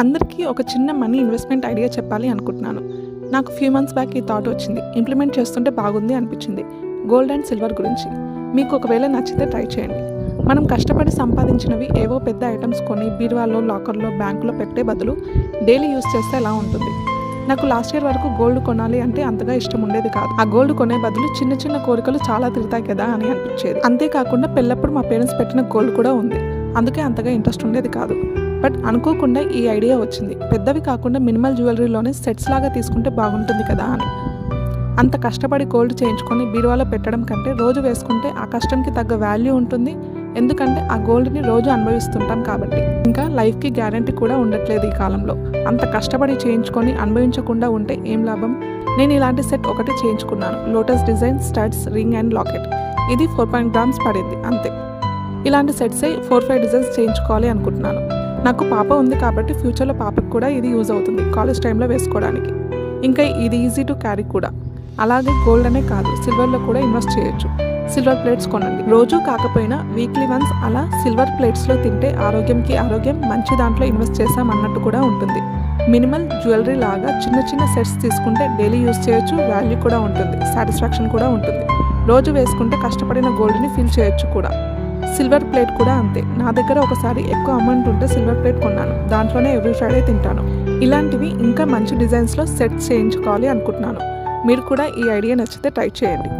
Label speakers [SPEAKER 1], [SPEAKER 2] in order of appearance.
[SPEAKER 1] అందరికీ ఒక చిన్న మనీ ఇన్వెస్ట్మెంట్ ఐడియా చెప్పాలి అనుకుంటున్నాను. నాకు ఫ్యూ మంత్స్ బ్యాక్ ఈ థాట్ వచ్చింది. ఇంప్లిమెంట్ చేస్తుంటే బాగుంది అనిపించింది. గోల్డ్ అండ్ సిల్వర్ గురించి. మీకు ఒకవేళ నచ్చితే ట్రై చేయండి. మనం కష్టపడి సంపాదించినవి ఏవో పెద్ద ఐటమ్స్ కొని బీరువాలో లాకర్లో బ్యాంకులో పెట్టే బదులు డైలీ యూస్ చేస్తే ఎలా ఉంటుంది? నాకు లాస్ట్ ఇయర్ వరకు గోల్డ్ కొనాలి అంటే అంతగా ఇష్టం ఉండేది కాదు. ఆ గోల్డ్ కొనే బదులు చిన్న చిన్న కోరికలు చాలా తిరుగుతాయి కదా అని అనిపించేది. అంతేకాకుండా పెళ్ళప్పుడు మా పేరెంట్స్ పెట్టిన గోల్డ్ కూడా ఉంది. అందుకే అంతగా ఇంట్రెస్ట్ ఉండేది కాదు. బట్ అనుకోకుండా ఈ ఐడియా వచ్చింది. పెద్దవి కాకుండా మినిమల్ జ్యువెలరీలోనే సెట్స్ లాగా తీసుకుంటే బాగుంటుంది కదా అని. అంత కష్టపడి గోల్డ్ చేయించుకొని బీరువాలో పెట్టడం కంటే రోజు వేసుకుంటే ఆ కష్టంకి తగ్గ వాల్యూ ఉంటుంది. ఎందుకంటే ఆ గోల్డ్ని రోజు అనుభవిస్తుంటాం కాబట్టి. ఇంకా లైఫ్కి గ్యారంటీ కూడా ఉండట్లేదు ఈ కాలంలో. అంత కష్టపడి చేయించుకొని అనుభవించకుండా ఉంటే ఏం లాభం? నేను ఇలాంటి సెట్ ఒకటి చేయించుకున్నాను. Lotus design studs ring and locket. ఇది ఫోర్ పాయింట్ గ్రామ్స్ పడింది. అంతే. ఇలాంటి సెట్సే ఫోర్ ఫైవ్ డిజైన్స్ చేయించుకోవాలి అనుకుంటున్నాను. నాకు పాప ఉంది కాబట్టి ఫ్యూచర్లో పాపకు కూడా ఇది యూజ్ అవుతుంది కాలేజ్ టైంలో వేసుకోవడానికి. ఇంకా ఇది ఈజీ టు క్యారీ కూడా. అలాగే గోల్డ్ అనే కాదు సిల్వర్లో కూడా ఇన్వెస్ట్ చేయొచ్చు. సిల్వర్ ప్లేట్స్ కొనండి. రోజు కాకపోయినా వీక్లీ వన్స్ అలా సిల్వర్ ప్లేట్స్లో తింటే ఆరోగ్యంకి ఆరోగ్యం మంచి దాంట్లో ఇన్వెస్ట్ చేసాం అన్నట్టు కూడా ఉంటుంది. మినిమల్ జ్యువెలరీ లాగా చిన్న చిన్న సెట్స్ తీసుకుంటే డైలీ యూస్ చేయొచ్చు వాల్యూ కూడా ఉంటుంది సాటిస్ఫాక్షన్ కూడా ఉంటుంది. రోజు వేసుకుంటే కష్టపడిన గోల్డ్ని ఫీల్ చేయొచ్చు కూడా. సిల్వర్ ప్లేట్ కూడా అంతే. నా దగ్గర ఒకసారి ఎక్కువ అమౌంట్ ఉంటే సిల్వర్ ప్లేట్ కొన్నాను. దాంట్లోనే ఎవ్రీ ఫ్రైడే తింటాను. ఇలాంటివి ఇంకా మంచి డిజైన్స్లో సెట్ చేయించుకోవాలి అనుకుంటున్నాను. మీరు కూడా ఈ ఐడియా నచ్చితే ట్రై చేయండి.